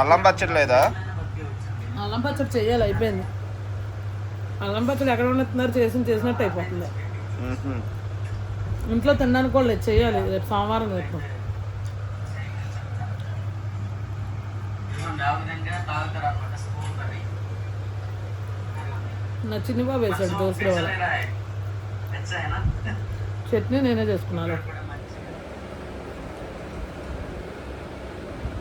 అల్లం పచ్చడి లేదా? అల్లం పచ్చడి చేయాలి అయిపోయింది. అల్లం పచ్చడి ఎక్కడ వండుతున్నారు? చేసి చేసినట్టు అయిపోతుంది. ఇంట్లో తినడానికి కూడా లేదు చేయాలి రేపు సోమవారం రేపు. నా బాబు వేసాడు దోశలో చట్నీ నేనే చేసుకున్నాను.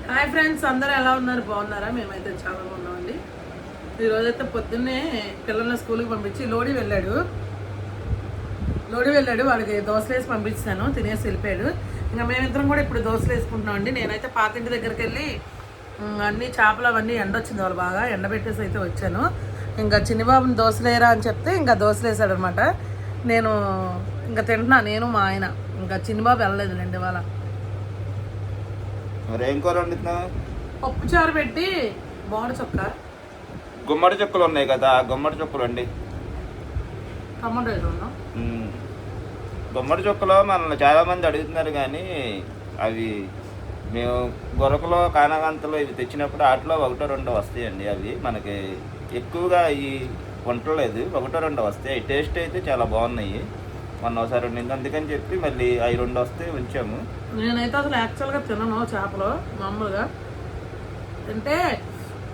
హాయ్ ఫ్రెండ్స్ అందరూ ఎలా ఉన్నారు? బాగున్నారా? మేమైతే చాలా బాగున్నామండి. ఈరోజైతే పొద్దున్నే పిల్లల్ని స్కూల్కి పంపించి లోడి వెళ్ళాడు. లోడి వెళ్ళాడు వాడికి దోశలు వేసి పంపించాను తినేసి వెళ్ళిపోయాడు. ఇంకా మేమిద్దరం కూడా ఇప్పుడు దోశలు వేసుకుంటున్నాం అండి నేనైతే పాతింటి దగ్గరికి వెళ్ళి అన్ని చేపలు అవన్నీ ఎండ వచ్చింది వాళ్ళు బాగా. ఎండబెట్టేసి అయితే వచ్చాను. ఇంకా చిన్నబాబుని దోశలేరా అని చెప్తే ఇంకా దోశలు వేసాడు అనమాట నేను ఇంకా తింటున్నా నేను మా ఆయన. ఇంకా చిన్నబాబు వెళ్ళలేదు రెండు ఇవాళ. వండుతున్నావు? పప్పు చారు పెట్టి బోడ చొక్క. గుమ్మడి చుక్కలు ఉన్నాయి కదా గుమ్మడి చుక్కలు అండి టమాటో. గుమ్మడి చుక్కలో మనల్ని చాలా మంది అడుగుతున్నారు కానీ అవి మేము గొరకలో కానగంతలో ఇవి తెచ్చినప్పుడు వాటిలో ఒకటో రెండో వస్తాయండి అవి మనకి. ఎక్కువగా ఈ వంటలేదు ఒకటో రెండో వస్తాయి. టేస్ట్ అయితే చాలా బాగున్నాయి. మొన్న ఒకసారి ఉండింది అందుకని చెప్పి మళ్ళీ అవి రెండు వస్తే ఉంచాము. నేనైతే అసలు యాక్చువల్గా తినను చేపలు మామూలుగా. తింటే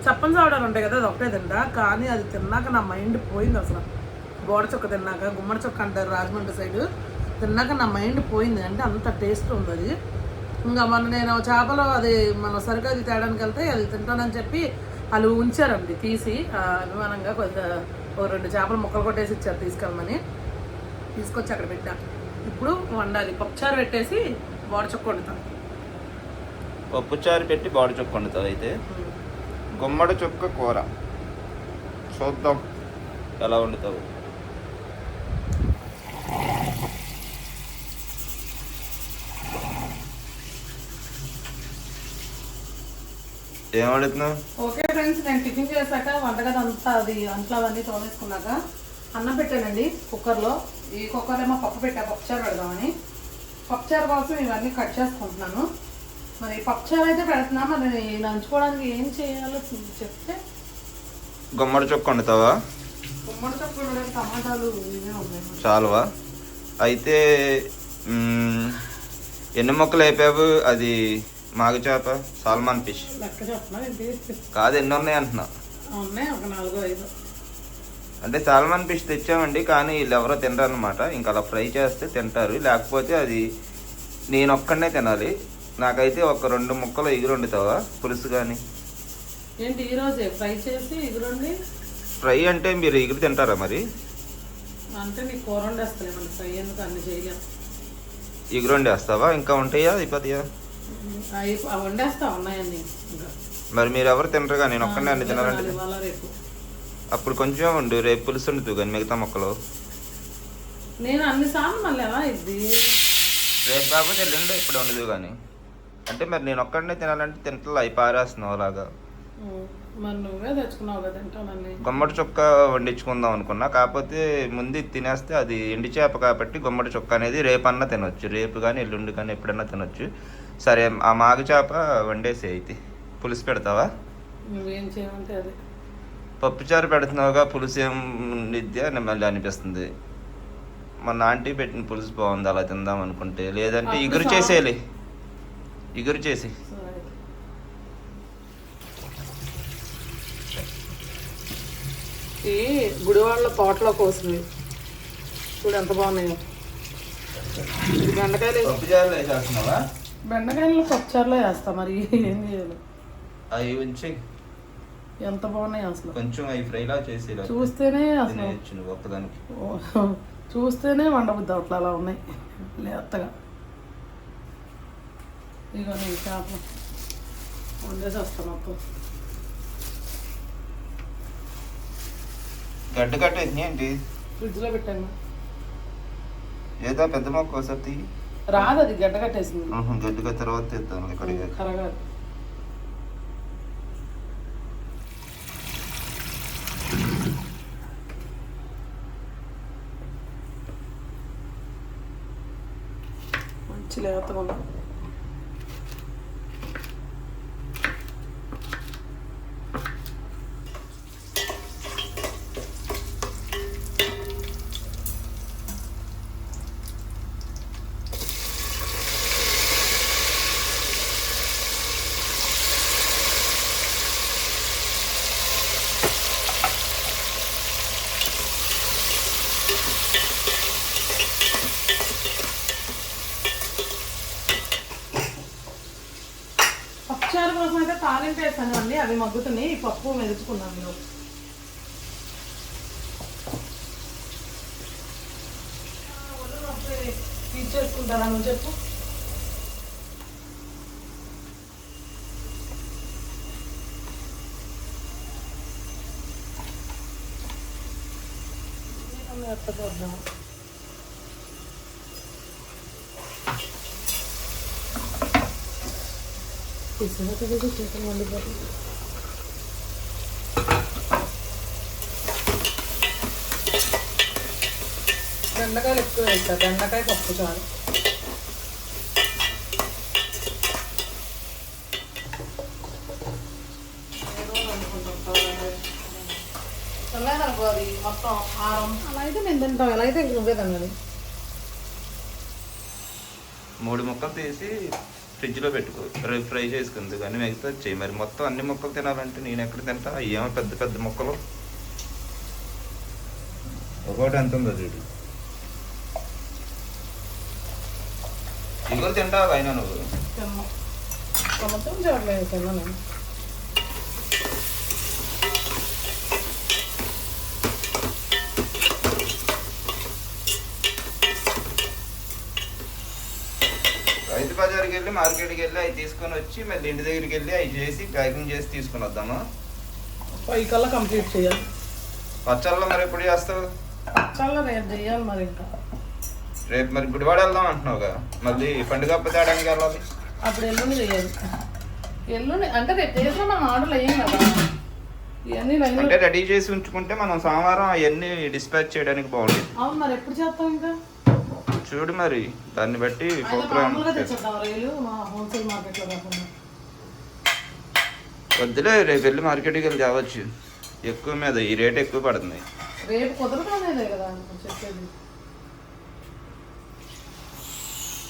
చప్పని చావడాలు ఉంటాయి కదా అది ఒకటే తింటా. కానీ అది తిన్నాక నా మైండ్ పోయింది అసలు. గోడ చొక్క తిన్నాక గుమ్మడి చొక్క అంటారు రాజమండ్రి సైడ్ తిన్నాక నా మైండ్ పోయింది. అంటే అంత టేస్ట్ ఉంది అది. ఇంకా మొన్న నేను చేపలు అది మన సరుకు అది తేడానికి వెళ్తే అది తింటానని చెప్పి వాళ్ళు ఉంచారండి తీసి ఆ, అభిమానంగా కొద్దిగా ఓ రెండు చేపలు ముక్కలు కొట్టేసి ఇచ్చారు తీసుకెళ్ళమని. తీసుకొచ్చి అక్కడ పెట్టా. ఇప్పుడు వండాలి. పప్పుచారు పెట్టేసి బోడ చొక్క వండుతాను పప్పు చారు పెట్టి బాడీ చుక్క వండుతుంది అయితే. గుమ్మడి చుక్క కూర. చూద్దాం. ఎలా వండుతావు? ఏం వండుతున్నావు ఓకే ఫ్రెండ్స్ నేను టిఫిన్ చేశాక వంటగది అంతా అది అంట్లో అవన్నీ తోమేసుకున్నాక అన్నం పెట్టానండి కుక్కర్లో. ఈ కుక్కర్లో ఏమో పప్పు పెట్టా పప్పుచారు పెడదామని. పప్పుచారు కోసం ఇవన్నీ కట్ చేసుకుంటున్నాను. మరి పప్పుచారు అయితే పెడుతున్నా మరి నంచుకోవడానికి ఏం చేయాలో చెప్తే. గుమ్మడి చుక్క వండుతావా? గుమ్మడి చప్పుడు టమాటాలు ఇవే ఉన్నాయి. చాలువా? అయితే ఎన్ని మొక్కలు అయిపోయావు అది మాగు చేప సాల్మాన్ ఫిష్. కాదు ఎన్ని ఉన్నాయి అంటున్నా. అంటే సాల్మాన్ ఫిష్ తెచ్చామండి కానీ వీళ్ళు ఎవరో తినరు అనమాట ఇంకా అలా ఫ్రై చేస్తే తింటారు. లేకపోతే అది నేను ఒక్కడనే తినాలి. నాకైతే ఒక రెండు ముక్కలు ఎగురు వండుతావా? పులుసు కానీ ఏంటి ఈరోజే ఫ్రై చేసి ఎగురండి ఫ్రై అంటే మీరు ఎగురు తింటారా మరి? అంటే నీకు కూర ఫ్రై ఎందుకు అన్ని చేయలేం. ఎగురు వండేస్తావా? ఇంకా ఉంటాయా? అయిపోతాయా? వండేస్తా ఉన్నాయండి ఇంకా. మరి మీరు ఎవరు తినరుగా నేను ఒక్కడే అన్ని తినాలంటే. అప్పుడు కొంచెం ఉండు రేపు పులుసు వండుతూ కానీ మిగతా మొక్కలు. నేను అన్ని సార్లు మళ్ళీ ఎలా ఇది? రేపు కాకపోతే ఎల్లుండి ఇప్పుడు ఉండదు కానీ. అంటే మరి నేను ఒక్కడనే తినాలంటే తింటలా అయి పారేస్తున్నావు అలాగా. గుమ్మడి చొక్క వండించుకుందాం అనుకున్నా కాకపోతే ముందు తినేస్తే అది ఎండి చేప కాబట్టి గుమ్మడి చొక్క అనేది రేపన్నా తినొచ్చు. రేపు కానీ ఎల్లుండి కానీ ఎప్పుడన్నా తినొచ్చు. సరే ఆ మాగు చేప వండేసి అయితే. పులుసు పెడతావా? నువ్వేం చేయమంటే అది. పప్పుచారు పెడుతున్నావుగా పులుసు ఏం అని మళ్ళీ అనిపిస్తుంది. మన ఆంటీ పెట్టిన పులుసు బాగుంది అలా తిందాం అనుకుంటే. లేదంటే ఇగురు. చేసేయాలి ఇగురు చేసి గుడివాళ్ళ తోటలో కోసింది చూడు ఎంత బాగున్నాయో. బెండకాయలు పప్పుచారులో వేసేస్తున్నావా? బెండకాయలు పప్పుచారులో వేస్తా మరి ఏం చేయాలి? అవి ఉంచి. ఎంత బాగున్నాయి అసలు. కొంచెం అవి ఫ్రైలా చేసి చూస్తేనే అసలు. ఒక్కదానికి. చూస్తేనే వండబుద్ది అట్లా అలా ఉన్నాయి. లేతగా. ఇగో నేను చేపలు వండేసి వస్తాను మొత్తం. గడ్డ కట్ట ఏంటి? ఫ్రిడ్జ్లో పెట్టాను. ఏదో పెద్ద మొక్క ఒకసారి రాదు అది గడ్డ కట్టేసింది. గడ్డగా తర్వాత తెద్దాం ఇక్కడ కరగాదు మంచి లేత అవి మగ్గుతున్నాయి పప్పు మెదుచుకున్నాం నేను తీర్చేసుకుంటారా నువ్వు చెప్పు. ఎత్తపోద్దాం తీసినాక చేతులు వండిపోతుంది బెండకాయలు ఎక్కువ వేస్తారు బెండకాయ పప్పు చాలు. మొత్తం ఆరం అలా అయితే నేను తింటాం ఎలా అయితే నువ్వే మూడు ముక్కలు తీసి ఫ్రిడ్జ్లో పెట్టుకో. ఫ్రై చేసుకుంది. కానీ మిగతా చేయి మరి మొత్తం అన్ని ముక్కలు తినాలంటే నేను ఎక్కడ తింటా? ఏమో పెద్ద పెద్ద ముక్కలు. ఒకటి ఎంత ఉందో చూడు. ఇగో తింటావు అయినా నువ్వు? చూడలేదు తిన్నాను రైతు బజార్కి వెళ్ళి మార్కెట్కి వెళ్ళి అవి తీసుకొని వచ్చి మళ్ళీ ఇంటి దగ్గరికి వెళ్ళి అవి చేసి ప్యాకింగ్ చేసి తీసుకొని వద్దామా? ఫైవ్ కల్లా కంప్లీట్ చేయాలి. పచ్చళ్ళలో మరి ఎప్పుడు చేస్తావు? చాలా రేపు చేయాలి మరి ఇంకా. రేపు మరి గుడివాడ వెళ్దాం అంటున్నావుగా మళ్ళీ పండుగ అప్ప తేడానికి వెళ్ళాలి. అప్పుడు ఎల్లుండి చేయాలి ఎల్లుండి అంటే రేపు చేసిన మనం ఆర్డర్లు అయ్యాం కదా. ఇవన్నీ అంటే రెడీ చేసి ఉంచుకుంటే మనం సోమవారం అవన్నీ డిస్పాచ్ చేయడానికి బాగుంటుంది. అవును మరి ఎప్పుడు చేస్తాం ఇంకా? చూడు మరి దాన్ని బట్టి ప్రోగ్రామ్ వద్దులే రేపు వెళ్ళి మార్కెట్కి వెళ్ళి తేవచ్చు. ఎక్కువ మీద ఈ రేట్ ఎక్కువ పడుతుంది. రేపు కుదరదనేదే కదా చెప్పేది.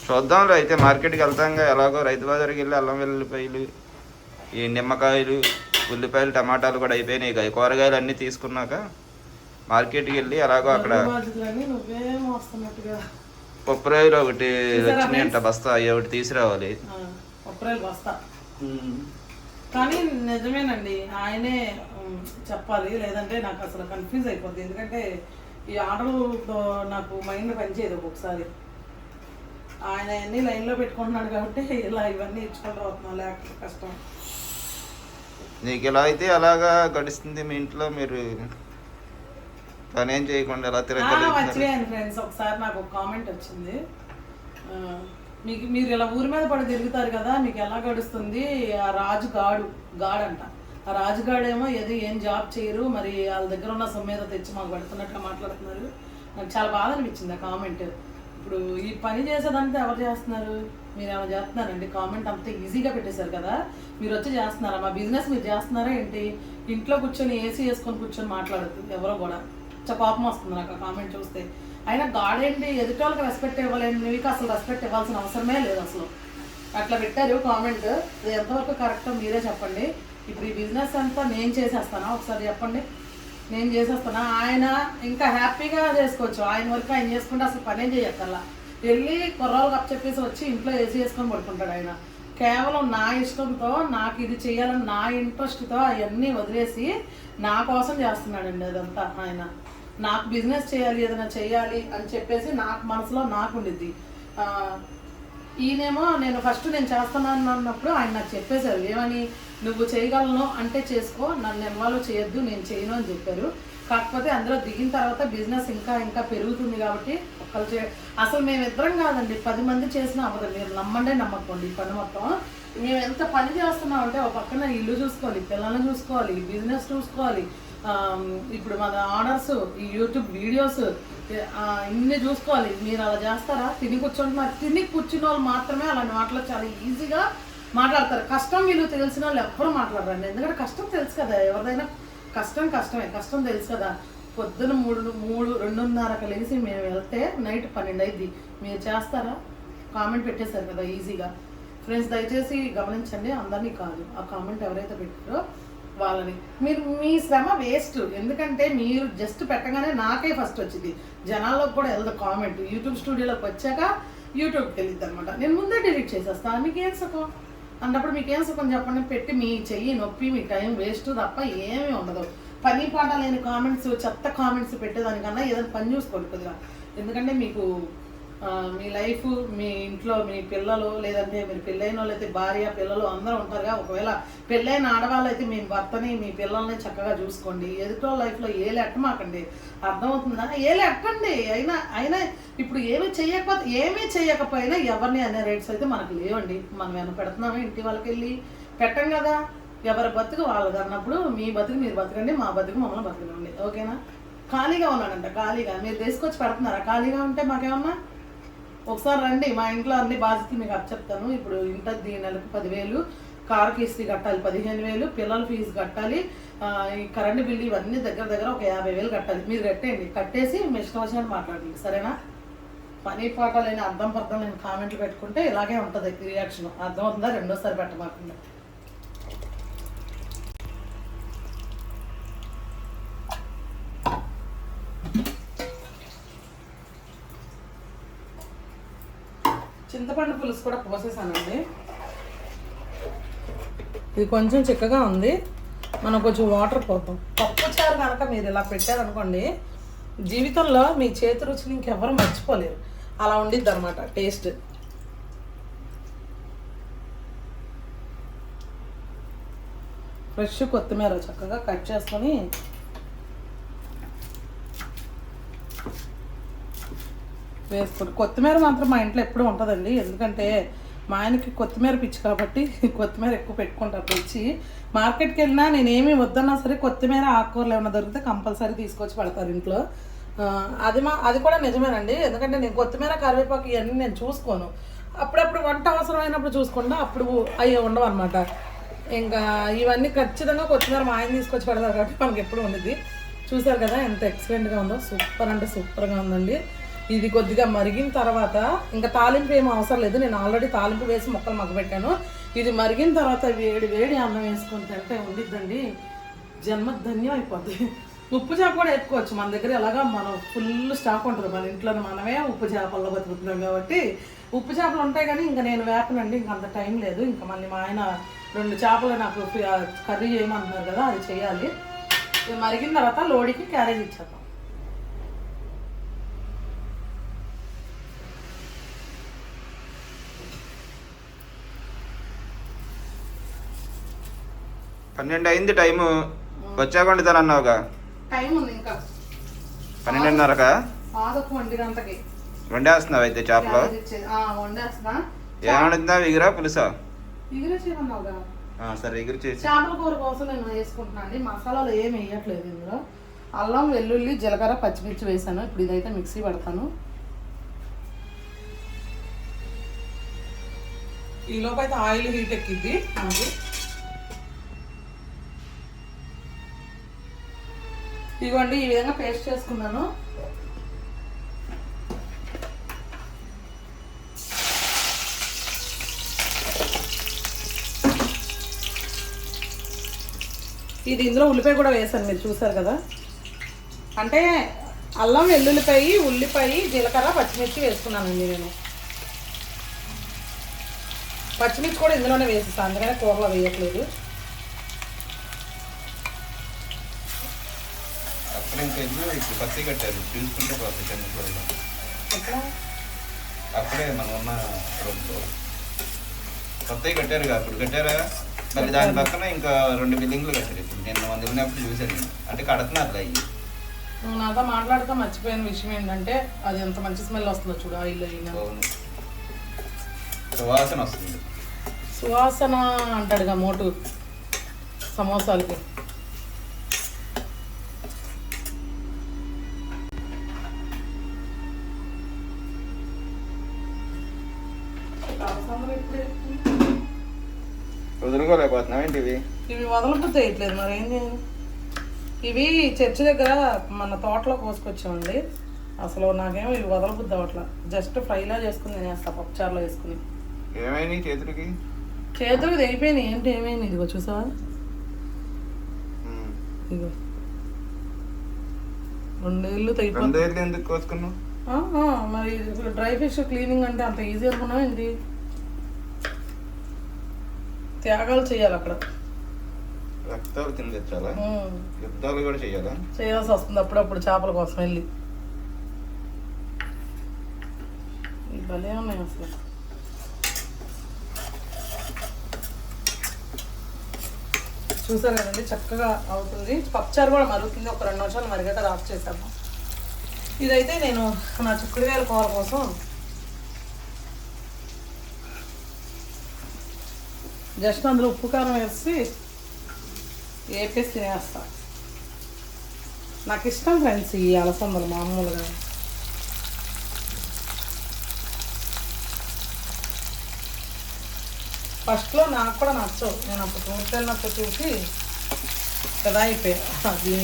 చూద్దాంలే అయితే మార్కెట్కి వెళ్తాంగా ఎలాగో రైతు బజార్కి వెళ్ళి అల్లం వెల్లుల్లిపాయలు ఈ నిమ్మకాయలు ఉల్లిపాయలు టమాటాలు కూడా అయిపోయినాయి కూరగాయలు అన్నీ తీసుకున్నాక మార్కెట్కి వెళ్ళి ఎలాగో అక్కడ పప్పురాయలు ఒకటి వచ్చినాయంట బస్తా అవి ఒకటి తీసుకురావాలి. కానీ నిజమేనండి ఆయనే చెప్పాలి లేదంటే నాకు అసలు కన్ఫ్యూజ్ అయిపోద్ది. ఎందుకంటే ఈ ఆర్డర్తో నాకు మైండ్ పనిచేయదు ఒక్కొక్కసారి. ఆయన అన్ని లైన్లో పెట్టుకుంటున్నాడు కాబట్టి ఇలా ఇవన్నీ ఇచ్చుకుంటూ వస్తున్నాం లేకపోతే కష్టం. నీకు ఎలా అయితే అలాగా గడుస్తుంది మీ ఇంట్లో మీరు పని చేయకుండా ఎలా మర్చిపోయాను ఫ్రెండ్స్ ఒకసారి నాకు ఒక కామెంట్ వచ్చింది. మీకు మీరు ఇలా ఊరి మీద పడి తిరుగుతారు కదా మీకు ఎలా గడుస్తుంది? ఆ రాజు గాడు గాడంట. ఆ రాజుగాడేమో ఏదో ఏం జాబ్ చేయరు మరి వాళ్ళ దగ్గర ఉన్న సొమ్ము ఏదో తెచ్చి మాకు పెడుతున్నట్టుగా మాట్లాడుతున్నారు. నాకు చాలా బాధ అనిపించింది ఆ కామెంట్ ఇప్పుడు ఈ పని చేసేదంతా ఎవరు చేస్తున్నారు? మీరు ఏమైనా చేస్తున్నారండి? కామెంట్ అంత ఈజీగా పెట్టేశారు కదా? మీరు వచ్చి చేస్తున్నారా? మా బిజినెస్ మీరు చేస్తున్నారా ఏంటి? ఇంట్లో కూర్చొని ఏసీ వేసుకొని కూర్చొని మాట్లాడద్దు ఎవరో కూడా. చాలా కోపం వస్తుంది నాకు ఆ కామెంట్ చూస్తే. అయినా గాడేంటి ఎదుటి వాళ్ళకి రెస్పెక్ట్ ఇవ్వలేండి మీకు అసలు రెస్పెక్ట్ ఇవ్వాల్సిన అవసరమే లేదు అసలు. అట్లా పెట్టారు కామెంట్ అది ఎంతవరకు కరెక్టో మీరే చెప్పండి. ఇప్పుడు ఈ బిజినెస్ అంతా నేను చేసేస్తానా? ఒకసారి చెప్పండి. నేను చేసేస్తానా ఆయన ఇంకా హ్యాపీగా చేసుకోవచ్చు. ఆయన వరకు ఆయన చేసుకుంటే అసలు పనేం చేయక్కర్లా. వెళ్ళి కుర్రాలు కప్ చెప్పేసి వచ్చి ఇంట్లో ఏసీ చేసుకొని పడుకుంటాడు ఆయన. కేవలం నా ఇష్టంతో నాకు ఇది చేయాలని నా ఇంట్రెస్ట్తో అవన్నీ వదిలేసి నా కోసం చేస్తున్నాడండి అదంతా ఆయన. నాకు బిజినెస్ చేయాలి ఏదైనా చేయాలి అని చెప్పేసి నాకు మనసులో నాకు ఉండిద్ది. ఈయనేమో నేను ఫస్ట్ నేను చేస్తున్నాను అన్నప్పుడు ఆయన నాకు చెప్పేశారు ఏమని? నువ్వు చేయగలను అంటే చేసుకో నన్ను ఇన్వాల్వ్ చేయొద్దు నేను చేయను అని చెప్పారు. కాకపోతే అందులో దిగిన తర్వాత బిజినెస్ ఇంకా ఇంకా పెరుగుతుంది కాబట్టి ఒక్కరు చే అసలు మేమిద్దరం కాదండి పది మంది చేసిన అవ్వదు మీరు నమ్మండే నమ్మకండి ఈ పని మొత్తం. మేము ఎంత పని చేస్తున్నాం అంటే ఒక పక్కన ఇల్లు చూసుకోవాలి పిల్లల్ని చూసుకోవాలి బిజినెస్ చూసుకోవాలి. ఇప్పుడు మన ఆర్డర్స్ ఈ యూట్యూబ్ వీడియోస్ ఇన్ని చూసుకోవాలి. మీరు అలా చేస్తారా? తిని కూర్చుంటున్నారు తిని కూర్చున్న వాళ్ళు మాత్రమే అలాంటి మాటలు చాలా ఈజీగా మాట్లాడతారు. కష్టం విలువ తెలిసిన వాళ్ళు ఎవ్వరూ మాట్లాడరండి. ఎందుకంటే కష్టం తెలుసు కదా. ఎవరిదైనా కష్టం కష్టమే. కష్టం తెలుసు కదా. పొద్దున మూడు మూడు రెండున్నరకు లేచి మేము వెళ్తే నైట్ పన్నెండు అయింది. మీరు చేస్తారా? కామెంట్ పెట్టేశారు కదా ఈజీగా. ఫ్రెండ్స్ దయచేసి గమనించండి. అందరినీ కాదు. ఆ కామెంట్ ఎవరైతే పెట్టారో వాళ్ళని. మీరు మీ శ్రమ వేస్ట్ ఎందుకంటే మీరు జస్ట్ పెట్టగానే నాకే ఫస్ట్ వచ్చింది. జనాల్లోకి కూడా వెళ్దు కామెంట్ యూట్యూబ్ స్టూడియోలోకి వచ్చాక యూట్యూబ్కి వెళ్ళిద్ది అనమాట నేను ముందే డిలీట్ చేసేస్తాను మీకు ఏం సుఖం? అన్నప్పుడు ఏం సుఖం చెప్పండి? పెట్టి మీ చెయ్యి నొప్పి మీ టైం వేస్ట్ తప్ప ఏమీ ఉండదు. పని పాట లేని కామెంట్స్ చెత్త కామెంట్స్ పెట్టేదానికన్నా ఏదైనా పని చూసుకోండి కొద్దిగా. ఎందుకంటే మీకు మీ లైఫ్ మీ ఇంట్లో మీ పిల్లలు లేదంటే మీరు పెళ్ళైన వాళ్ళు అయితే భార్య పిల్లలు అందరూ ఉంటారుగా. ఒకవేళ పెళ్ళైన ఆడవాళ్ళు అయితే మీ భర్తని మీ పిల్లల్ని చక్కగా చూసుకోండి. ఎదుటో లైఫ్లో ఏలు ఎట్టమాకండి అర్థమవుతుందా? ఏ లెట్టండి అయినా అయినా ఇప్పుడు ఏమీ చేయకపోతే ఏమీ చేయకపోయినా ఎవరిని అనే రేట్స్ అయితే మనకు లేవండి. మనం ఏమైనా పెడుతున్నామే ఇంటి వాళ్ళకి వెళ్ళి పెట్టం కదా. ఎవరి బతుకు వాళ్ళది అన్నప్పుడు మీ బతుకు మీరు బతకండి మా బతుకు మమ్మల్ని బతకనండి ఓకేనా? ఖాళీగా ఉన్నాడంట ఖాళీగా. మీరు తీసుకొచ్చి పెడుతున్నారా? ఖాళీగా ఉంటే మాకేమన్నా ఒకసారి రండి మా ఇంట్లో అన్ని బాధ్యతలు మీకు చెప్తాను ఇప్పుడు ఇంట దీని నెలకు పదివేలు కారు కిస్తీ కట్టాలి పదిహేను వేలు పిల్లల ఫీజు కట్టాలి ఈ కరెంటు బిల్లు ఇవన్నీ దగ్గర దగ్గర ఒక యాభై వేలు కట్టాలి. మీరు కట్టేయండి. కట్టేసి మీ ఇష్టం వచ్చినట్టు మాట్లాడండి. సరేనా? పని పాట లేని అర్థం పర్థం లేని కామెంట్లు పెట్టుకుంటే ఇలాగే ఉంటుంది. రియాక్షన్ అర్థమవుతుందా? రెండోసారి పెట్టమాకుండా. చింతపండు పులుసు కూడా పోసేసానండి. ఇది కొంచెం చిక్కగా ఉంది. మనం కొంచెం వాటర్ పోతాం పప్పు చారు కనుక మీరు ఇలా పెట్టారనుకోండి జీవితంలో మీ చేతి రుచిని ఇంకెవరు మర్చిపోలేరు. అలా ఉండిద్ది అనమాట టేస్ట్. ఫ్రెష్ కొత్తిమీర చక్కగా కట్ చేసుకొని వేసుకుని. కొత్తిమీర మాత్రం మా ఇంట్లో ఎప్పుడు ఉంటుందండి. ఎందుకంటే మా ఆయనకి కొత్తిమీర పిచ్చి కాబట్టి కొత్తిమీర ఎక్కువ పెట్టుకుంటారు తెచ్చి మార్కెట్కి వెళ్ళినా నేను వద్దన్నా సరే కొత్తిమీర ఆకుకూరలు ఏమైనా దొరికితే కంపల్సరీ తీసుకొచ్చి పెడతారు ఇంట్లో. అది మా అది కూడా నిజమేనండి. ఎందుకంటే నేను కొత్తిమీర కరివేపాకు ఇవన్నీ నేను చూసుకోను. అప్పుడప్పుడు వంట అవసరమైనప్పుడు చూసుకుంటా అప్పుడు అవి ఉండవు అనమాట ఇంకా ఇవన్నీ ఖచ్చితంగా కొత్తిమీర మా ఆయన తీసుకొచ్చి పెడతారు కాబట్టి మనకి ఎప్పుడు ఉండేది. చూసారు కదా ఎంత ఎక్సలెంట్గా ఉందో. సూపర్ అంటే సూపర్గా ఉందండి. ఇది కొద్దిగా మరిగిన తర్వాత ఇంకా తాలింపు ఏం అవసరం లేదు. నేను ఆల్రెడీ తాలింపు వేసి మొక్కలు మగ్గబెట్టాను ఇది మరిగిన తర్వాత వేడి వేడి అన్నం వేసుకొని తింటే ఉండిద్దండి. జన్మ ధన్యం అయిపోద్ది. ఉప్పు చేప కూడా వేసుకోవచ్చు. మన దగ్గర ఎలాగా మనం ఫుల్ స్టాక్ ఉంటుంది. మన ఇంట్లో మనమే ఉప్పు చేపల్లో బతుకుతున్నాం కాబట్టి ఉప్పు చేపలు ఉంటాయి కానీ ఇంకా నేను వేపనండి. ఇంకా అంత టైం లేదు. ఇంకా మళ్ళీ మా ఆయన రెండు చేపలు నాకు కర్రీ చేయమంటున్నారు కదా అది చేయాలి. మరిగిన తర్వాత లోడికి క్యారేజ్ ఇచ్చేద్దాం. పన్నెండు అయింది టైము. వచ్చాక వండుతాను అన్నావుగా. టైం ఉంది ఇంకా. పన్నెండున్నరకా? పాదకు గంటకి. వండేస్తున్నావు అయితే చేపలు? వండేస్తున్నా. ఏం వండుతున్నావు? ఎగురా పులుసా? ఎగురే చేయమన్నావుగా ఆ, సరే ఎగురు చేసి. చేపల కూర కోసం నేను వేసుకుంటున్నాను అండి. మసాలాలు ఏమి వేయట్లేదు ఇందులో. అల్లం వెల్లుల్లి జీలకర్ర పచ్చిమిర్చి వేసాను. ఇప్పుడు ఇదైతే మిక్సీ పడతాను. ఈ లోపు అయితే ఆయిల్ హీట్ ఎక్కిద్ది. మనకి ఇదిగోండి ఈ విధంగా పేస్ట్ చేసుకున్నాను. ఇది ఇందులో ఉల్లిపాయ కూడా వేసాను మీరు చూసారు కదా. అంటే అల్లం వెల్లుల్లిపాయ ఉల్లిపాయ జీలకర్ర పచ్చిమిర్చి వేసుకున్నానండి నేను. పచ్చిమిర్చి కూడా ఇందులోనే వేసేస్తాను అందుకనే కూరలో వేయట్లేదు. అక్కడ ఇంకా ఇల్లు ఇప్పుడు పత్తి కట్టారు. చూసుకుంటే చిన్నప్పుడు ఎక్కడ? అక్కడే మనం ఉన్న రోడ్లో కొత్తవి కట్టారు అప్పుడు కట్టారా? మళ్ళీ దాని పక్కన ఇంకా రెండు బిల్డింగ్లు కట్టారు. ఇప్పుడు నేను మంది ఉన్నప్పుడు చూశాను. అంటే కడుతున్నారు నువ్వు నాతో మాట్లాడుతూ మర్చిపోయిన విషయం ఏంటంటే అది ఎంత మంచి స్మెల్ వస్తుందో చూడు ఆయిల్ అయినా. అవును. సువాసన వస్తుంది. సువాసన అంటాడుగా మోటు సమోసాలకి. వేయట్లేదు మరి ఏం చేయాలి? ఇవి చర్చి దగ్గర మన తోటలో కోసుకొచ్చామండి. అసలు నాకేమో ఇవి వదలబుద్ధి అవ్వట్లా. జస్ట్ ఫ్రైలా చేసుకుని తినేస్తా పప్పుచారులో వేసుకుని ఏమైనాయి చేతులకి? చేతులు అయిపోయినాయి ఏంటి ఏమైంది? ఇదిగో చూసావా. ఇదిగో. రెండేళ్ళు రెండేళ్ళు ఎందుకు కోసుకున్నావు? మరి డ్రై ఫిష్ క్లీనింగ్ అంటే అంత ఈజీ అనుకున్నావు ఏంటి? త్యాగాలు చేయాలి అక్కడ. రక్తాలు కింద తెచ్చాలా. యుద్ధాలు కూడా చేయాలా చేయాల్సి వస్తుంది అప్పుడప్పుడు చేపల కోసం వెళ్ళి. భలే ఉన్నాయి అసలు. చూసారు కదండి చక్కగా అవుతుంది. పప్పుచారు కూడా మరుగుతుంది. ఒక రెండు నిమిషాలు మరిగట ఆఫ్ చేశాము ఇదైతే నేను నా చిక్కుడుకాయల కూర కోసం జస్ట్ అందులో ఉప్పు కారం వేసి వేపేసి తినేస్తా నాకు ఇష్టం ఫ్రెండ్స్ ఈ అలసందలు మామూలుగా. ఫస్ట్లో నాకు కూడా నచ్చవు. నేను అప్పుడు టూర్కి వెళ్ళినప్పుడు చూసి కదా అయిపోయా. అది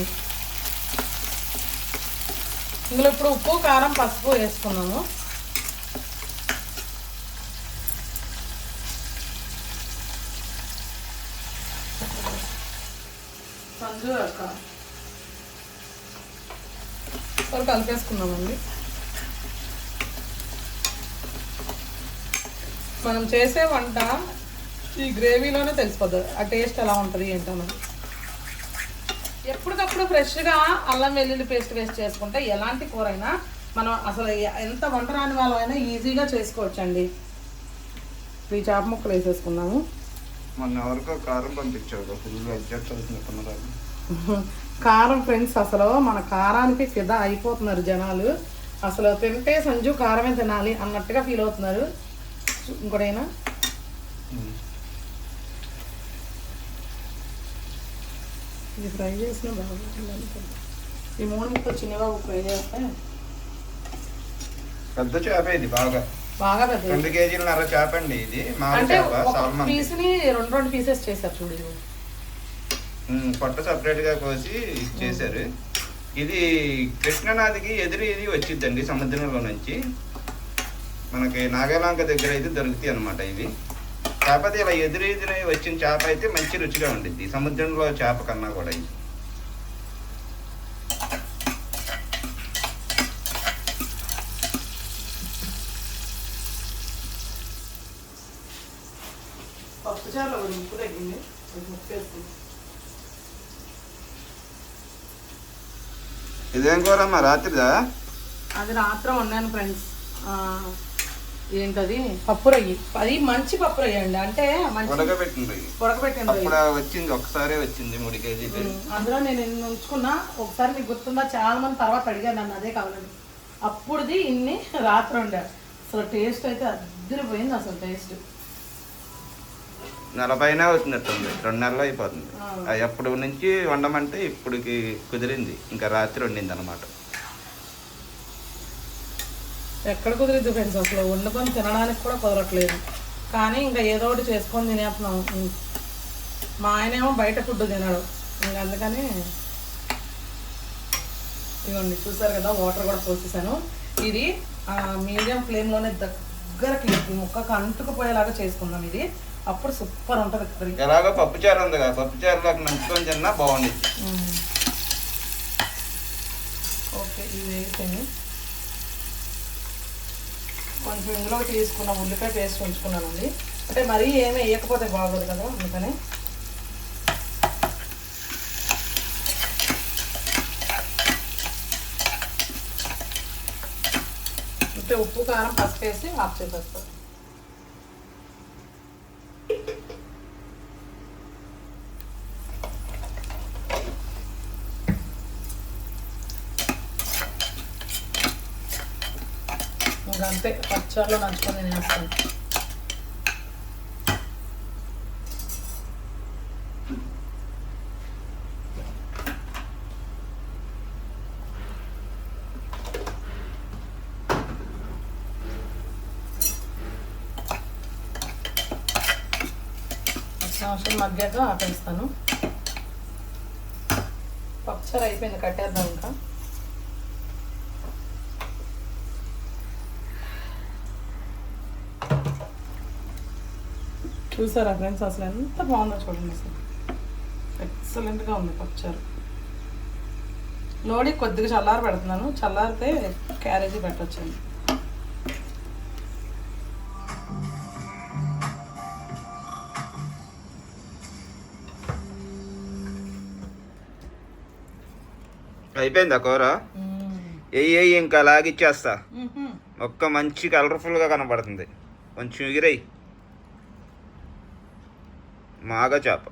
ఇందులో ఇప్పుడు ఉప్పు కారం పసుపు వేసుకున్నాము. సంజు అక్క కలిపేసుకున్నామండి మనం చేసే వంట ఈ గ్రేవీలోనే తెలిసిపోతుంది ఆ టేస్ట్ ఎలా ఉంటుంది ఏంటన్నది ఎప్పటికప్పుడు ఫ్రెష్గా అల్లం వెల్లుల్లి పేస్ట్ వేస్ట్ చేసుకుంటే ఎలాంటి కూర అయినా మనం అసలు ఎంత వంట రాని వాళ్ళైనా ఈజీగా చేసుకోవచ్చండి. ఈ చేప ముక్కలు వేసేసుకున్నాము మొన్న ఎవరికో కారం పంపించాడు. ఫుల్ అడ్జస్ట్ అవుతుంది కారం ఫ్రెండ్స్ అసలు మన కారానికి ఫిదా అయిపోతున్నారు జనాలు. అసలు తింటే సంజు కారమే తినాలి అన్నట్టుగా ఫీల్ అవుతున్నారు. ఇంకోటైనా? ఇది ఫ్రై చేసిన బాగుంటుంది. ఈ మూడు ముక్కలు చిన్నబాబు ఫ్రై చేస్తే పెద్ద చేప ఇది బాగా. బాగా పెద్ద రెండు కేజీలన్నర చేప అండి ఇది. అంటే పీస్ని రెండు రెండు పీసెస్ చేశారు చూడు పొట్ట సపరేట్గా కోసి చేశారు. ఇది కృష్ణనాథికి ఎదురు ఇది వచ్చిద్దండి సముద్రంలో నుంచి. మనకి నాగాలాంక దగ్గర అయితే దొరుకుతాయి అనమాట ఇవి. కాకపోతే ఇలా ఎదురు ఎదురు వచ్చిన చేప అయితే మంచి రుచిగా ఉండిద్ది. సముద్రంలో చేప కన్నా కూడా ఇది పప్పు చారులో కొంచెం ఉప్పు తగ్గింది కొంచెం ఉప్పు వేసుకుంది ఇదేం కూర అమ్మా? రాత్రిదా? అది రాత్రం వండాను ఫ్రెండ్స్ ఏంటది? పప్పు రొయ్యి. అది మంచి పప్పు రొయ్యి అండి. అంటే ఉడకబెట్టిన అప్పుడు వచ్చింది ఒకసారి వచ్చింది మూడు కేజీలు. ఉమ్, అందులో నేను ఎన్ని ఉంచుకున్నా. ఒకసారి మీకు గుర్తుందా? చాలా మంది తర్వాత అడిగారు నన్ను అదే కావాలని. అప్పుడుది ఇన్ని రాత్రి వండా అసలు టేస్ట్ అయితే అద్దరిపోయింది అసలు టేస్ట్ నలభైనే అవుతున్నట్టుంది రెండు నెలలు అయిపోతుంది. అప్పుడు నుంచి వండమంటే ఇప్పుడుకి కుదిరింది. ఇంకా రాత్రి వండింది అనమాట ఎక్కడ కుదిరిద్దు ఫ్రెండ్స్? అసలు వండుకొని తినడానికి కూడా కుదరట్లేదు. కానీ ఇంకా ఏదో ఒకటి చేసుకొని తినేస్తున్నాం. మా ఆయనేమో బయట ఫుడ్ తినడు. ఇంకా అందుకని ఇదిగోండి చూసారు కదా వాటర్ కూడా పోసేసాను. ఇది మీడియం ఫ్లేమ్లోనే దగ్గరకి ముక్కకు అంటుకుపోయేలాగా చేసుకుందాం ఇది. అప్పుడు సూపర్ ఉంటుంది కర్రీ. ఎలాగో పప్పుచారు ఉంది కదా పప్పుచారులోకి నంచుకొని తిన్నా ఉమ్. ఓకే ఇది వేసాను కొంచెం ఇందులో తీసుకున్న ఉల్లిపాయ పేస్ట్ ఉంచుకున్నానండి. అంటే మరీ ఏమీ వేయకపోతే బాగోదు కదా అందుకని. అంటే ఉప్పు కారం పసుపు వేసి ఆఫ్ చేసేస్తాం అంటే పచ్చళ్ళు నంచుకొని తినేస్తాను. సంవత్సరం మగ్గాక ఆపేస్తాను. పప్చర్ అయిపోయింది కట్టేద్దాం ఇంకా. చూసారా ఫ్రెండ్స్? అసలు ఎంత బాగుందో చూడండి అసలు. ఎక్సలెంట్గా ఉంది పప్పుచారు. లోడి కొద్దిగా చల్లారి పెడుతున్నాను. చల్లారితే క్యారేజీ పెట్టొచ్చండి. అయిపోయిందా కూర? ఎయ్యి ఇంకా లాగిచ్చేస్తా. ఒక్క మంచి కలర్ఫుల్గా కనబడుతుంది కొంచెం ఎగిరై మాగ చేప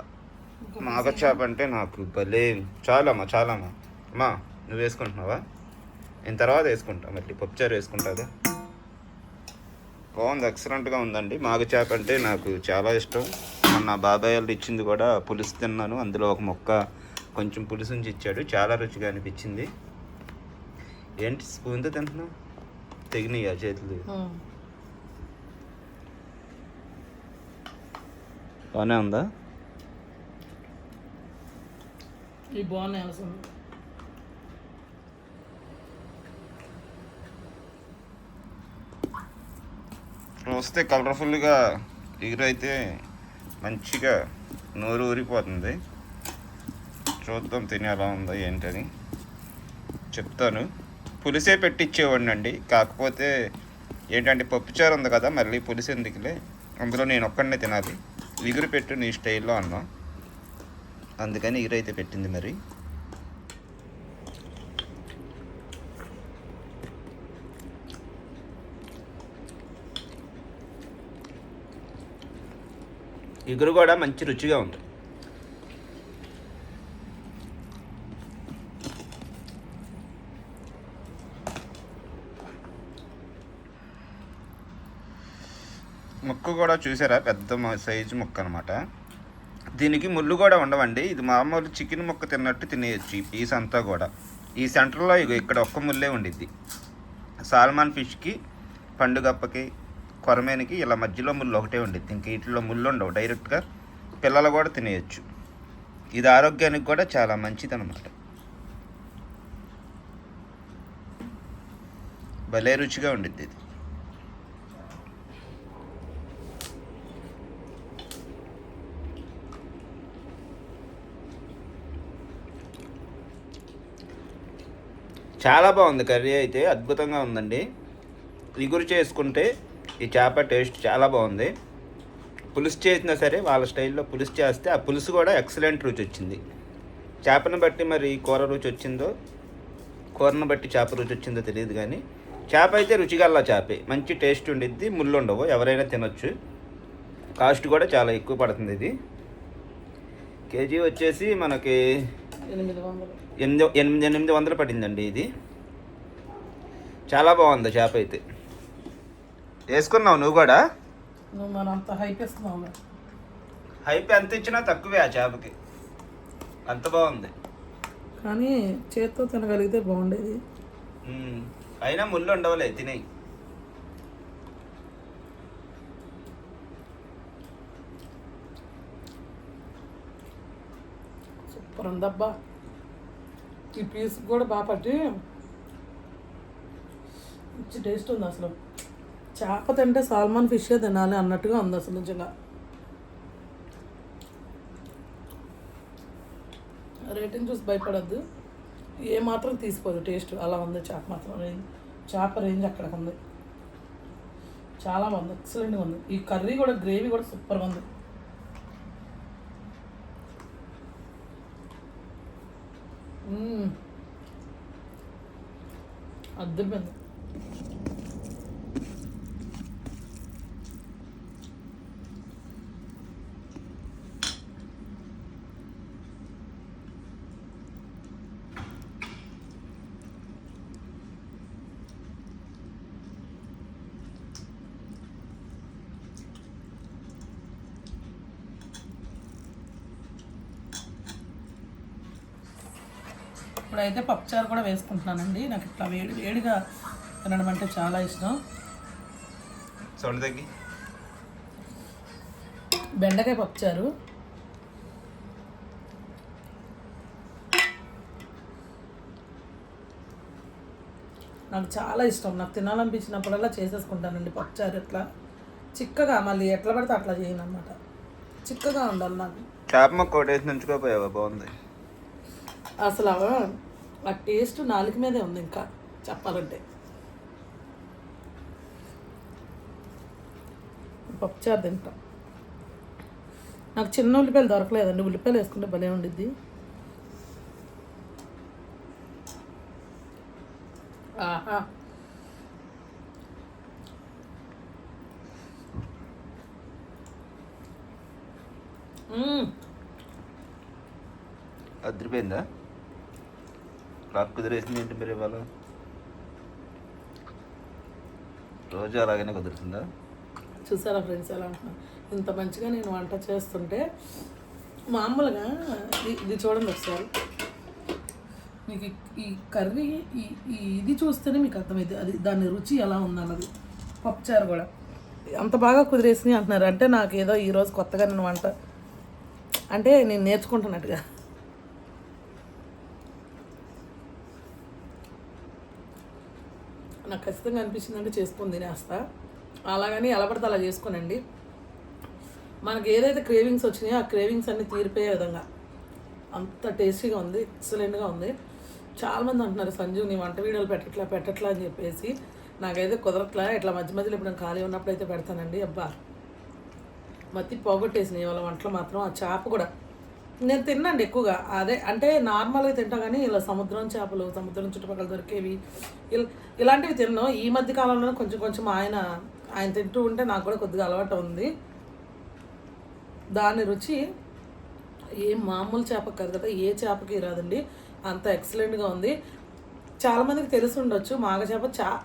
మాగ చేప అంటే నాకు భలే చాలమ్మా చాలమ్మా. అమ్మా నువ్వు వేసుకుంటున్నావా నేను తర్వాత వేసుకుంటా మళ్ళీ పప్పుచారు వేసుకుంటాగా? బాగుంది ఎక్సలెంట్గా ఉందండి. మాగ చేప అంటే నాకు చాలా ఇష్టం. మొన్న బాబాయ్ వాళ్ళు ఇచ్చింది కూడా పులుసు తిన్నాను. అందులో ఒక మొక్క కొంచెం పులుసు ఉంచి ఇచ్చాడు. చాలా రుచిగా అనిపించింది. ఏంటి స్పూన్తో తింటున్నావు? తెగినాయి ఆ చేతులు బాగానే ఉందా? బాగున్నాయి అసలు చూస్తే కలర్ఫుల్గా ఎగురైతే మంచిగా నోరు ఊరిపోతుంది. చూద్దాం తిని ఎలా ఉందో ఏంటని. చెప్తాను. పులిసే పెట్టించేవాడిని అండి. కాకపోతే ఏంటంటే పప్పుచారు ఉంది కదా మళ్ళీ పులుసు ఎందుకులే అందులో నేను ఒక్కడనే తినాలి. విగురు పెట్టు నీ స్టైల్లో అన్నా. అందుకని ఎగురైతే పెట్టింది మరి. ఎగురు కూడా మంచి రుచిగా ఉంది. ముక్క కూడా చూసారా? పెద్ద సైజు ముక్క అనమాట దీనికి ముళ్ళు కూడా ఉండవండి. ఇది మామూలు చికెన్ ముక్క తిన్నట్టు తినేయచ్చు ఈ పీస్ అంతా కూడా. ఈ సెంటర్లో ఇక్కడ ఒక్క ముల్లే ఉండిద్ది. సాల్మాన్ ఫిష్కి పండుగప్పకి కొరమేనికి ఇలా మధ్యలో ముళ్ళు ఒకటే ఉండిద్ది. ఇంక వీటిలో ముళ్ళు ఉండవు. డైరెక్ట్గా పిల్లలు కూడా తినేయచ్చు. ఇది ఆరోగ్యానికి కూడా చాలా మంచిది అనమాట భలే రుచిగా ఉండిద్ది ఇది. చాలా బాగుంది కర్రీ అయితే అద్భుతంగా ఉందండి. ఇగురు చేసుకుంటే ఈ చేప టేస్ట్ చాలా బాగుంది. పులుసు చేసినా సరే వాళ్ళ స్టైల్లో పులుసు చేస్తే ఆ పులుసు కూడా ఎక్సలెంట్ రుచి వచ్చింది. చేపను బట్టి మరి కూర రుచి వచ్చిందో కూరను బట్టి చేప రుచి వచ్చిందో తెలియదు కానీ చేప అయితే రుచిగల్లా చేపే. మంచి టేస్ట్ ఉండిద్ది ముళ్ళు ఉండవు ఎవరైనా తినొచ్చు. కాస్ట్ కూడా చాలా ఎక్కువ పడుతుంది ఇది. కేజీ వచ్చేసి మనకి ఎనిమిది వందలు. ఎనిమిది ఎనిమిది ఎనిమిది వందలు పడిందండి ఇది. చాలా బాగుంది చేప అయితే. వేసుకున్నావు నువ్వు కూడా? నువ్వు మనం అంత హైప్ ఎంత ఇచ్చినా తక్కువే ఆ చేపకి. అంత బాగుంది. కానీ చేత్తో తినగలిగితే బాగుండేది. అయినా ముళ్ళు ఉండవులే తినేయి. సూపర్ ఉందబ్బా. ఈ పీస్ కూడా బాగా పట్టి మంచి టేస్ట్ ఉంది అసలు. చేప తింటే సాల్మాన్ ఫిష్ తినాలి అన్నట్టుగా ఉంది అసలు నిజంగా. రేటింగ్ చూసి భయపడద్దు. ఏ మాత్రం తీసిపోదు టేస్ట్. అలా ఉంది చేప మాత్రం. రేంజ్ చేప రేంజ్ అక్కడ ఉంది. చాలా బాగుంది. ఎక్సలెంట్గా ఉంది. ఈ కర్రీ కూడా గ్రేవీ కూడా సూపర్గా ఉంది. అద్దరిపోయింది. అయితే పప్పుచారు కూడా వేసుకుంటున్నానండి. నాకు ఇట్లా వేడి వేడిగా తినడం అంటే చాలా ఇష్టం. సౌండ్ తగ్గి. బెండకాయ పప్పుచారు. నాకు చాలా ఇష్టం. నాకు తినాలనిపించినప్పుడల్లా చేసేసుకుంటానండి పప్పుచారు ఎట్లా చిక్కగా మళ్ళీ ఎట్లా పడితే అట్లా చేయను అనమాట చిక్కగా ఉండాలి నాకు. చేప మొక్క వేసి నుంచుకోపోయావా? బాగుంది. అసలు ఆ- టేస్ట్ నాలుగు మీదే ఉంది ఇంకా చెప్పాలంటే. పప్పుచారు తింటాం. నాకు చిన్న ఉల్లిపాయలు దొరకలేదండి ఉల్లిపాయలు వేసుకుంటే భలే ఉండిద్ది. ఆహా. అదిరిపోయిందా? క్లాక్ కుదిరేసింది ఏంటి మీరు ఇవాళ? రోజు అలాగనే కుదురుతుందా చూసారా ఫ్రెండ్స్ ఎలా అంటున్నా ఇంత మంచిగా నేను వంట చేస్తుంటే మామూలుగా ఇది చూడండి ఒకసారి. మీకు ఈ- కర్రీ ఈ ఇది చూస్తేనే మీకు అర్థమైంది అది దాని రుచి ఎలా ఉందన్నది. పప్పుచారు కూడా. అంత బాగా కుదిరేసినాయి అంటున్నారు. అంటే నాకు ఏదో ఈరోజు కొత్తగా నేను వంట అంటే నేను నేర్చుకుంటున్నట్టుగా. నాకు ఖచ్చితంగా అనిపించిందంటే చేసుకొని తినేస్తా. అలాగని అలబడితే అలా చేసుకోనండి. మనకి ఏదైతే క్రేవింగ్స్ వచ్చినాయో ఆ క్రేవింగ్స్ అన్నీ తీరిపోయే విధంగా. అంత టేస్టీగా ఉంది ఎక్సలెంట్గా ఉంది. చాలామంది అంటున్నారు సంజు నీ వంట వీడియోలు పెట్టట్లా పెట్టట్లా అని చెప్పేసి. నాకైతే కుదరట్లా ఇట్లా మధ్య మధ్యలో ఇప్పుడు ఖాళీ ఉన్నప్పుడు అయితే పెడతానండి అబ్బా. మత్తి పోగొట్టేసినాయి వాళ్ళ వంటలు మాత్రం ఆ చేప కూడా. నేను తిన్నాండి ఎక్కువగా. అదే అంటే నార్మల్గా తింటా కానీ ఇలా సముద్రం చేపలు సముద్రం చుట్టుపక్కల దొరికేవి ఇల్- ఇలాంటివి తిన్నాం. ఈ మధ్య కాలంలో కొంచెం కొంచెం ఆయన ఆయన తింటూ ఉంటే నాకు కూడా కొద్దిగా అలవాటు ఉంది. దాని రుచి ఏ మామూలు చేప కాదు కదా ఏ చేపకి రాదండి. అంత ఎక్సలెంట్గా ఉంది. చాలామందికి తెలిసి ఉండొచ్చు మాగ చేప చా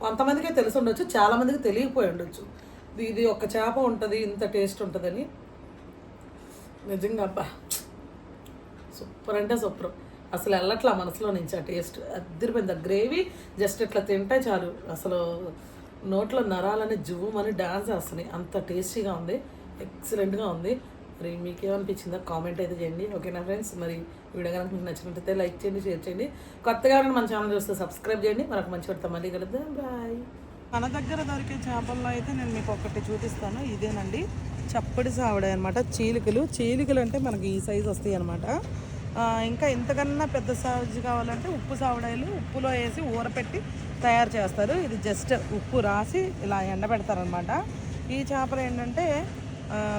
కొంతమందికే తెలిసి ఉండొచ్చు చాలామందికి తెలియకపోయి ఉండొచ్చు. ఇది ఒక చేప ఉంటుంది ఇంత టేస్ట్ ఉంటుందని. నిజంగా అబ్బా సూపర్. అంటే సూపర్ అసలు వెళ్ళట్లా మనసులో నుంచి ఆ టేస్ట్. అద్దరిపోయింది. ఆ గ్రేవీ జస్ట్ ఇట్లా తింటే చాలు. అసలు నోట్లో నరాలని జువ్వమని డాన్స్ వేస్తున్నాయి. అంత టేస్టీగా ఉంది. ఎక్సలెంట్గా ఉంది. మరి మీకేమనిపించిందో కామెంట్ అయితే చేయండి. ఓకేనా ఫ్రెండ్స్? మరి వీడియో కనుక మీకు నచ్చినట్లయితే లైక్ చేయండి షేర్ చేయండి. కొత్తగా ఎవరైనా మన ఛానల్ చూస్తే సబ్స్క్రైబ్ చేయండి. మనకు మంచి పడతాం మళ్ళీ కలుద్దాం. బాయ్. మన దగ్గర దొరికే చేపల్లో అయితే నేను మీకు ఒకటి చూపిస్తాను. ఇదేనండి. చప్పడి సావడ అనమాట చీలికలు. చీలికలు అంటే మనకి ఈ సైజు వస్తాయి అనమాట ఇంకా ఇంతకన్నా పెద్ద సైజు కావాలంటే ఉప్పు సావడాయిలు ఉప్పులో వేసి ఊరపెట్టి తయారు చేస్తారు. ఇది జస్ట్ ఉప్పు రాసి ఇలా ఎండబెడతారనమాట ఈ చేపలు ఏంటంటే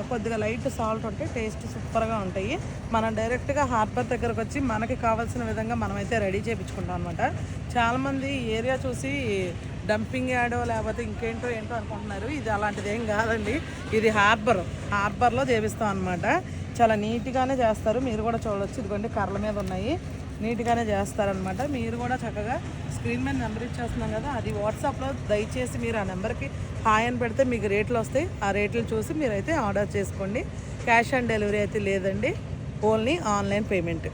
కొద్దిగా లైట్ సాల్ట్ ఉంటే టేస్ట్ సూపర్గా ఉంటాయి. మనం డైరెక్ట్గా హార్బర్ దగ్గరకు వచ్చి మనకి కావాల్సిన విధంగా మనమైతే రెడీ చేయించుకుంటాం అనమాట చాలామంది ఏరియా చూసి డంపింగ్ యాడో లేకపోతే ఇంకేంటో ఏంటో అనుకుంటున్నారు. ఇది అలాంటిది ఏం కాదండి. ఇది హార్బర్. హార్బర్లో చేపిస్తాం అనమాట చాలా నీట్గానే చేస్తారు. మీరు కూడా చూడవచ్చు ఇదిగోండి కర్రల మీద ఉన్నాయి. నీట్గానే చేస్తారనమాట మీరు కూడా చక్కగా స్క్రీన్ మీద నెంబర్ ఇచ్చేస్తున్నాం కదా అది వాట్సాప్లో దయచేసి మీరు ఆ నెంబర్కి హాయ్ అని పెడితే మీకు రేట్లు వస్తాయి. ఆ రేట్లు చూసి మీరైతే ఆర్డర్ చేసుకోండి. క్యాష్ ఆన్ డెలివరీ అయితే లేదండి. Only online payment.